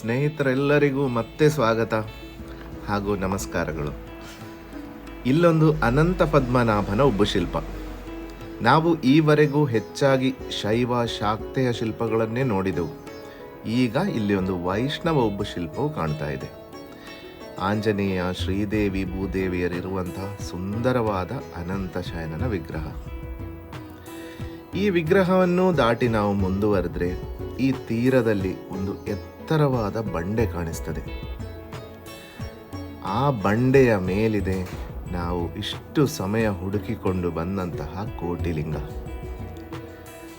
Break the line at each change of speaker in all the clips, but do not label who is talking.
ಸ್ನೇಹಿತರೆಲ್ಲರಿಗೂ ಮತ್ತೆ ಸ್ವಾಗತ ಹಾಗೂ ನಮಸ್ಕಾರಗಳು. ಇಲ್ಲೊಂದು ಅನಂತ ಪದ್ಮನಾಭನ ಒಬ್ಬ ಶಿಲ್ಪ ನಾವು ಈವರೆಗೂ ಹೆಚ್ಚಾಗಿ ಶೈವ ಶಾಕ್ತೆಯ ಶಿಲ್ಪಗಳನ್ನೇ ನೋಡಿದೆವು. ಈಗ ಇಲ್ಲಿ ಒಂದು ವೈಷ್ಣವ ಒಬ್ಬ ಶಿಲ್ಪವು ಕಾಣ್ತಾ ಇದೆ. ಆಂಜನೇಯ, ಶ್ರೀದೇವಿ, ಭೂದೇವಿಯರಿರುವಂತಹ ಸುಂದರವಾದ ಅನಂತ ಶಯನನ ವಿಗ್ರಹ. ಈ ವಿಗ್ರಹವನ್ನು ದಾಟಿ ನಾವು ಮುಂದುವರೆದ್ರೆ ಈ ತೀರದಲ್ಲಿ ಒಂದು ಎತ್ತರವಾದ ಬಂಡೆ ಕಾಣಿಸ್ತದೆ. ಆ ಬಂಡೆಯ ಮೇಲಿದೆ ನಾವು ಇಷ್ಟು ಸಮಯ ಹುಡುಕಿಕೊಂಡು ಬಂದಂತಹ ಕೋಟಿಲಿಂಗ.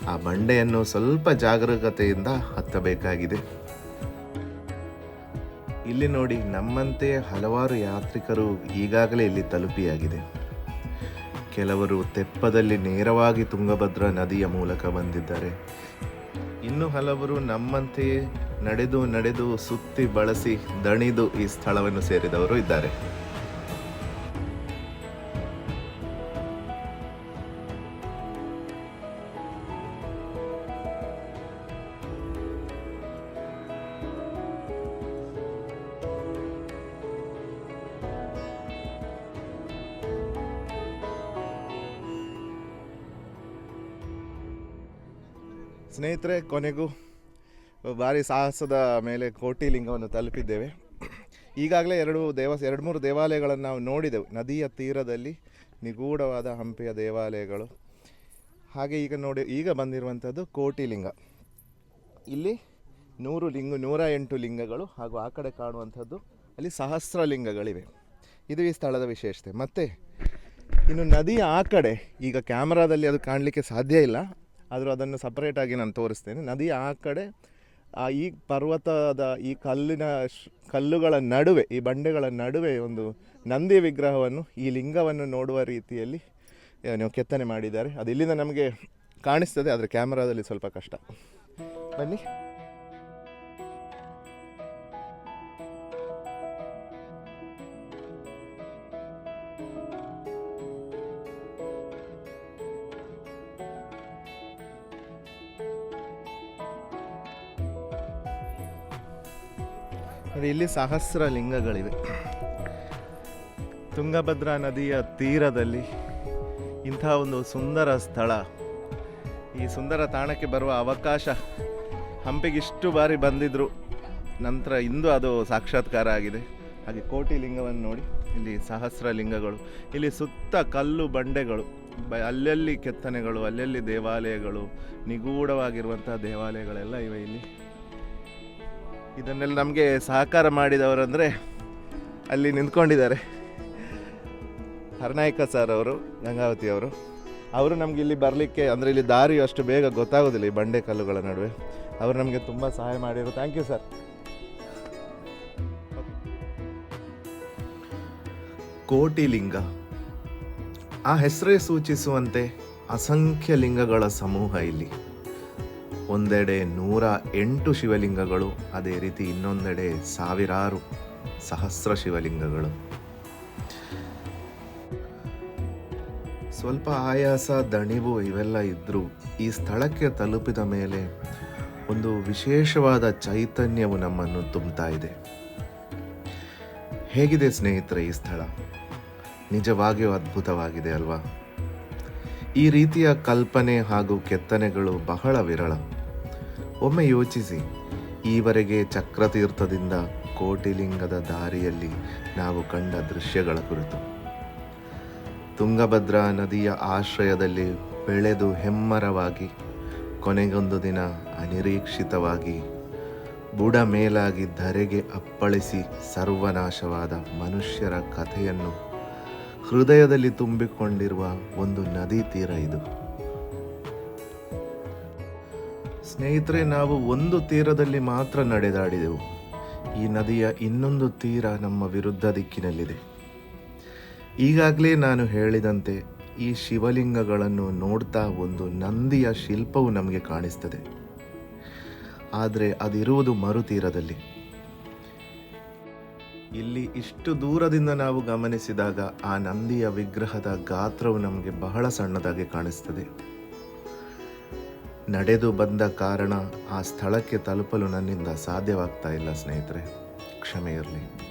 ಆ ಬಂಡೆಯನ್ನು ಸ್ವಲ್ಪ ಜಾಗರೂಕತೆಯಿಂದ ಹತ್ತಬೇಕಾಗಿದೆ. ಇಲ್ಲಿ ನೋಡಿ ನಮ್ಮಂತೆ ಹಲವಾರು ಯಾತ್ರಿಕರು ಈಗಾಗಲೇ ಇಲ್ಲಿ ತಲುಪಿಯಾಗಿದೆ. ಕೆಲವರು ತೆಪ್ಪದಲ್ಲಿ ನೇರವಾಗಿ ತುಂಗಭದ್ರಾ ನದಿಯ ಮೂಲಕ ಬಂದಿದ್ದಾರೆ. ಇನ್ನು ಹಲವರು ನಮ್ಮಂತೆಯೇ ನಡೆದು ನಡೆದು ಸುತ್ತಿ ಬಳಸಿ ದಣಿದು ಈ ಸ್ಥಳವನ್ನು ಸೇರಿದವರು ಇದ್ದಾರೆ. ಸ್ನೇಹಿತರೆ, ಕೊನೆಗೂ ಭಾರಿ ಸಾಹಸದ ಮೇಲೆ ಕೋಟಿ ಲಿಂಗವನ್ನು ತಲುಪಿದ್ದೇವೆ. ಈಗಾಗಲೇ ಎರಡು ದೇವ, ಎರಡು ಮೂರು ದೇವಾಲಯಗಳನ್ನು ನಾವು ನೋಡಿದೆವು. ನದಿಯ ತೀರದಲ್ಲಿ ನಿಗೂಢವಾದ ಹಂಪಿಯ ದೇವಾಲಯಗಳು. ಹಾಗೆ ಈಗ ನೋಡಿ, ಈಗ ಬಂದಿರುವಂಥದ್ದು ಕೋಟಿಲಿಂಗ ಇಲ್ಲಿ ನೂರು ಲಿಂಗ, ನೂರ ಎಂಟು ಲಿಂಗಗಳು ಹಾಗೂ ಆ ಕಡೆ ಕಾಣುವಂಥದ್ದು ಅಲ್ಲಿ ಸಹಸ್ರ ಲಿಂಗಗಳಿವೆ. ಇದು ಈ ಸ್ಥಳದ ವಿಶೇಷತೆ. ಮತ್ತು ಇನ್ನು ನದಿಯ ಆ ಕಡೆ, ಈಗ ಕ್ಯಾಮರಾದಲ್ಲಿ ಅದು ಕಾಣಲಿಕ್ಕೆ ಸಾಧ್ಯ ಇಲ್ಲ. ಆದರೂ ಅದನ್ನು ಸಪರೇಟಾಗಿ ನಾನು ತೋರಿಸ್ತೇನೆ. ನದಿ ಆ ಕಡೆ ಈ ಪರ್ವತದ ಈ ಕಲ್ಲಿನ ಕಲ್ಲುಗಳ ನಡುವೆ, ಈ ಬಂಡೆಗಳ ನಡುವೆ ಒಂದು ನಂದಿ ವಿಗ್ರಹವನ್ನು, ಈ ಲಿಂಗವನ್ನು ನೋಡುವ ರೀತಿಯಲ್ಲಿ ನೀವು ಕೆತ್ತನೆ ಮಾಡಿದ್ದಾರೆ. ಅದು ಇಲ್ಲಿಂದ ನಮಗೆ ಕಾಣಿಸ್ತದೆ, ಆದರೆ ಕ್ಯಾಮರಾದಲ್ಲಿ ಸ್ವಲ್ಪ ಕಷ್ಟ. ಬನ್ನಿ. ನೋಡಿ, ಇಲ್ಲಿ ಸಹಸ್ರ ಲಿಂಗಗಳಿವೆ ತುಂಗಭದ್ರಾ ನದಿಯ ತೀರದಲ್ಲಿ ಇಂಥ ಒಂದು ಸುಂದರ ಸ್ಥಳ. ಈ ಸುಂದರ ತಾಣಕ್ಕೆ ಬರುವ ಅವಕಾಶ ಹಂಪಿಗೆ ಇಷ್ಟು ಬಾರಿ ಬಂದಿದ್ರು. ನಂತರ ಇಂದು ಅದು ಸಾಕ್ಷಾತ್ಕಾರ ಆಗಿದೆ. ಹಾಗೆ ಕೋಟಿ ಲಿಂಗವನ್ನು ನೋಡಿ ಇಲ್ಲಿ ಸಹಸ್ರ ಲಿಂಗಗಳು ಇಲ್ಲಿ ಸುತ್ತ ಕಲ್ಲು ಬಂಡೆಗಳು ಅಲ್ಲಲ್ಲಿ ಕೆತ್ತನೆಗಳು ಅಲ್ಲಲ್ಲಿ ದೇವಾಲಯಗಳು ನಿಗೂಢವಾಗಿರುವಂಥ ದೇವಾಲಯಗಳೆಲ್ಲ ಇವೆ ಇಲ್ಲಿ. ಇದನ್ನೆಲ್ಲ ನಮಗೆ ಸಹಕಾರ ಮಾಡಿದವರಂದರೆ ಅಲ್ಲಿ ನಿಂತ್ಕೊಂಡಿದ್ದಾರೆ. ಹರನಾಯಕ ಸರ್ ಅವರು, ಗಂಗಾವತಿ ಅವರು. ಅವರು ನಮಗೆ ಇಲ್ಲಿ ಬರಲಿಕ್ಕೆ ಅಂದರೆ ಇಲ್ಲಿ ದಾರಿ ಅಷ್ಟು ಬೇಗ ಗೊತ್ತಾಗೋದಿಲ್ಲ ಈ ಬಂಡೆ ಕಲ್ಲುಗಳ ನಡುವೆ. ಅವರು ನಮಗೆ ತುಂಬ ಸಹಾಯ ಮಾಡಿದರು. Thank you sir Kotilinga. ಆ ಹೆಸರೇ ಸೂಚಿಸುವಂತೆ ಅಸಂಖ್ಯ ಲಿಂಗಗಳ ಸಮೂಹ ಇಲ್ಲಿ. ಒಂದೆಡೆ ನೂರ ಎಂಟು ಶಿವಲಿಂಗಗಳು, ಅದೇ ರೀತಿ ಇನ್ನೊಂದೆಡೆ ಸಾವಿರಾರು ಸಹಸ್ರ ಶಿವಲಿಂಗಗಳು. ಸ್ವಲ್ಪ ಆಯಾಸ, ದಣಿವು ಇವೆಲ್ಲ ಇದ್ದರೂ ಈ ಸ್ಥಳಕ್ಕೆ ತಲುಪಿದ ಮೇಲೆ ಒಂದು ವಿಶೇಷವಾದ ಚೈತನ್ಯವು ನಮ್ಮನ್ನು ತುಂಬುತ್ತಾ ಇದೆ. ಹೇಗಿದೆ ಸ್ನೇಹಿತರೆ ಈ ಸ್ಥಳ? ನಿಜವಾಗಿಯೂ ಅದ್ಭುತವಾಗಿದೆ ಅಲ್ವಾ? ಈ ರೀತಿಯ ಕಲ್ಪನೆ ಹಾಗೂ ಕೆತ್ತನೆಗಳು ಬಹಳ ವಿರಳ. ಒಮ್ಮೆ ಯೋಚಿಸಿ, ಈವರೆಗೆ ಚಕ್ರತೀರ್ಥದಿಂದ ಕೋಟಿಲಿಂಗದ ದಾರಿಯಲ್ಲಿ ನಾವು ಕಂಡ ದೃಶ್ಯಗಳ ಕುರಿತು. ತುಂಗಭದ್ರಾ ನದಿಯ ಆಶ್ರಯದಲ್ಲಿ ಬೆಳೆದು ಹೆಮ್ಮರವಾಗಿ, ಕೊನೆಗೊಂದು ದಿನ ಅನಿರೀಕ್ಷಿತವಾಗಿ ಬುಡ ಮೇಲಾಗಿ ಧರೆಗೆ ಅಪ್ಪಳಿಸಿ ಸರ್ವನಾಶವಾದ ಮನುಷ್ಯರ ಕಥೆಯನ್ನು ಹೃದಯದಲ್ಲಿ ತುಂಬಿಕೊಂಡಿರುವ ಒಂದು ನದಿ ತೀರ ಇದು. ಸ್ನೇಹಿತರೆ, ನಾವು ಒಂದು ತೀರದಲ್ಲಿ ಮಾತ್ರ ನಡೆದಾಡಿದೆವು. ಈ ನದಿಯ ಇನ್ನೊಂದು ತೀರ ನಮ್ಮ ವಿರುದ್ಧ ದಿಕ್ಕಿನಲ್ಲಿದೆ. ಈಗಾಗಲೇ ನಾನು ಹೇಳಿದಂತೆ, ಈ ಶಿವಲಿಂಗಗಳನ್ನು ನೋಡ್ತಾ ಒಂದು ನಂದಿಯ ಶಿಲ್ಪವು ನಮಗೆ ಕಾಣಿಸ್ತದೆ. ಆದರೆ ಅದಿರುವುದು ಮರುತೀರದಲ್ಲಿ. ಇಲ್ಲಿ ಇಷ್ಟು ದೂರದಿಂದ ನಾವು ಗಮನಿಸಿದಾಗ ಆ ನಂದಿಯ ವಿಗ್ರಹದ ಗಾತ್ರವು ನಮಗೆ ಬಹಳ ಸಣ್ಣದಾಗಿ ಕಾಣಿಸ್ತದೆ. ನಡೆದು ಬಂದ ಕಾರಣ ಆ ಸ್ಥಳಕ್ಕೆ ತಲುಪಲು ನನ್ನಿಂದ ಸಾಧ್ಯವಾಗ್ತಾ ಇಲ್ಲ, ಸ್ನೇಹಿತರೆ. ಕ್ಷಮೆ ಇರಲಿ.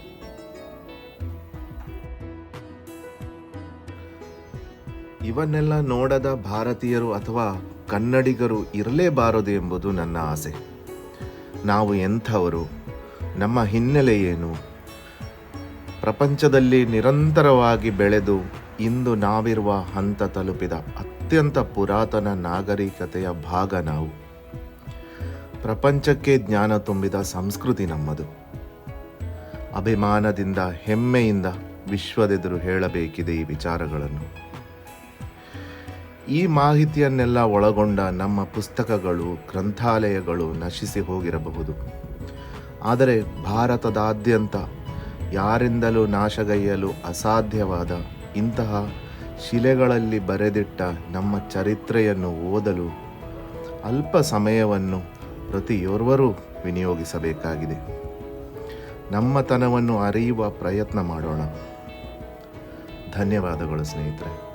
ಇವನ್ನೆಲ್ಲ ನೋಡದ ಭಾರತೀಯರು ಅಥವಾ ಕನ್ನಡಿಗರು ಇರಲೇಬಾರದು ಎಂಬುದು ನನ್ನ ಆಸೆ. ನಾವು ಎಂಥವರು, ನಮ್ಮ ಹಿನ್ನೆಲೆ ಏನು? ಪ್ರಪಂಚದಲ್ಲಿ ನಿರಂತರವಾಗಿ ಬೆಳೆದು ಇಂದು ನಾವಿರುವ ಹಂತ ತಲುಪಿದ ಅತ್ಯಂತ ಪುರಾತನ ನಾಗರಿಕತೆಯ ಭಾಗ ನಾವು. ಪ್ರಪಂಚಕ್ಕೆ ಜ್ಞಾನ ತುಂಬಿದ ಸಂಸ್ಕೃತಿ ನಮ್ಮದು. ಅಭಿಮಾನದಿಂದ, ಹೆಮ್ಮೆಯಿಂದ ವಿಶ್ವದೆದುರು ಹೇಳಬೇಕಿದೆ ಈ ವಿಚಾರಗಳನ್ನು. ಈ ಮಾಹಿತಿಯನ್ನೆಲ್ಲ ಒಳಗೊಂಡ ನಮ್ಮ ಪುಸ್ತಕಗಳು, ಗ್ರಂಥಾಲಯಗಳು ನಶಿಸಿ ಹೋಗಿರಬಹುದು. ಆದರೆ ಭಾರತದಾದ್ಯಂತ ಯಾರಿಂದಲೂ ನಾಶಗೈಯಲು ಅಸಾಧ್ಯವಾದ ಇಂತಹ ಶಿಲೆಗಳಲ್ಲಿ ಬರೆದಿಟ್ಟ ನಮ್ಮ ಚರಿತ್ರೆಯನ್ನು ಓದಲು ಅಲ್ಪ ಸಮಯವನ್ನು ಪ್ರತಿಯೋರ್ವರೂ ವಿನಿಯೋಗಿಸಬೇಕಾಗಿದೆ. ನಮ್ಮತನವನ್ನು ಅರಿಯುವ ಪ್ರಯತ್ನ ಮಾಡೋಣ. ಧನ್ಯವಾದಗಳು ಸ್ನೇಹಿತರೆ.